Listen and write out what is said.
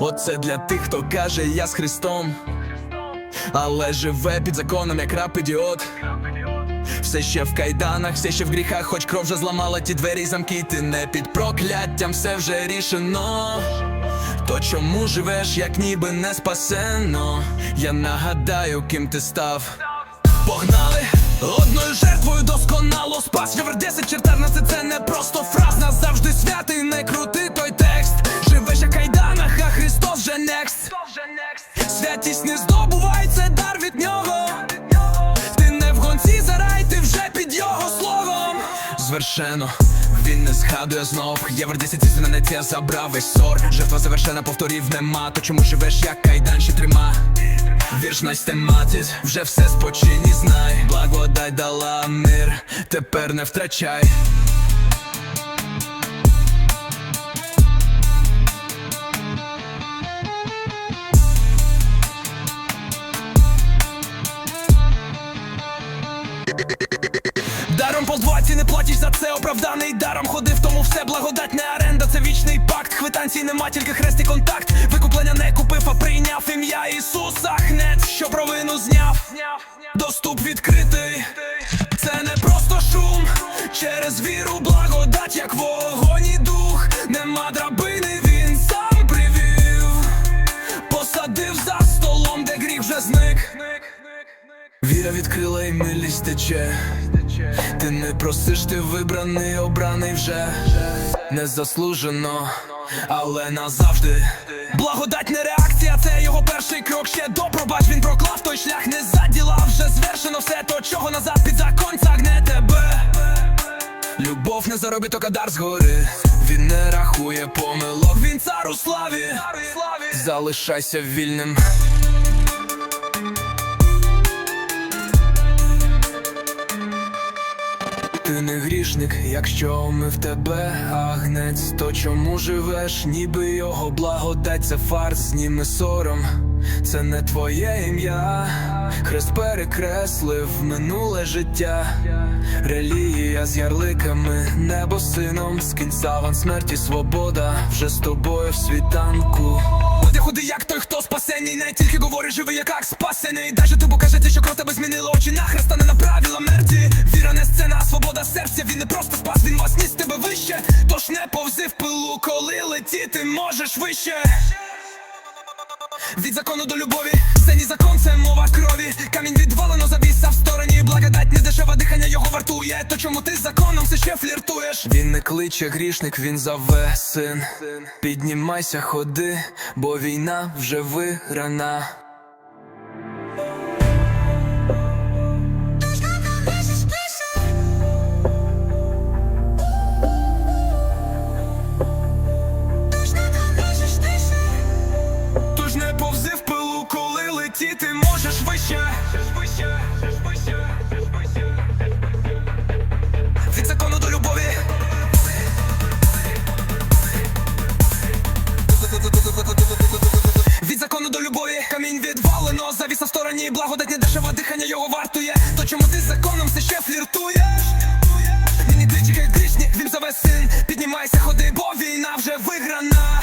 Оце для тих, хто каже, я з Христом, але живе під законом, як раб ідіот. Все ще в кайданах, все ще в гріхах, хоч кров вже зламала ті двері й замки, ти не під прокляттям, все вже рішено. То чому живеш, як ніби не спасено? Я нагадаю, ким ти став. Погнали! Одною жертвою досконало спас Євр 10 чертар на це не просто фраз Святість не здобувай, це дар від нього. Ти не в гонці за рай, ти вже під його словом. Звершено він не згадує знов. Євро 10 істина не ця забрав весь сор. Жертва завершена, повторів нема. То чому живеш, як кайдан ще трима Вірш настематить, вже все спочині знай. Благодать дала мир, тепер не втрачай 20 не платиш за це оправданий даром Ходив, тому все благодать, не оренда, це вічний пакт. Квитанцій нема, тільки хрест і контакт. Викуплення не купив, а прийняв ім'я Ісуса Хнет, що провину зняв. Доступ відкритий, це не просто шум. Через віру благодать, як вогонь і дух. Нема драбини, він сам привів. Посадив за столом, де гріх вже зник. Віра відкрила і милість тече. Ти не просиш, ти вибраний, обраний вже незаслужено, але назавжди. Благодать реакція, це його перший крок. Ще до пробач він проклав той шлях, не за діла вже звершено все то, чого назад під закон цягне тебе. Любов не заробіток, а дар згори. Він не рахує помилок, він цар у славі. Залишайся вільним. Грішник, якщо ми в тебе агнець, то чому живеш, ніби його благодать, це фарс, зніми сором, це не твоє ім'я, хрест перекреслив минуле життя, релігія з ярликами, небо сином, скинь саван смерті, свобода, вже з тобою в світанку. Ходи, ходи, як той, хто спасений, не тільки говорить, живи, як спасений. Даже тобі кажеться, що кров тебе змінила. Очі на хреста, не направила серця. Він не просто спас, він вас ніс тебе вище. Тож не повзи в пилу, коли летіти можеш вище. Від закону до любові, це ні закон, це мова крові. Камінь відвалено завіса в стороні. Благодать не дешеве дихання його вартує. То чому ти з законом все ще фліртуєш? Він не кличе грішник, він зове син. Піднімайся, ходи, бо війна вже виграна. можеш вище, від закону до любові. Від закону до любові камінь відвалено, завіса в стороні, благодатні дешеве дихання його вартує. То чому ти з законом все ще фліртуєш? Він і кличні, він заве син, піднімайся, ходи, бо війна вже виграна.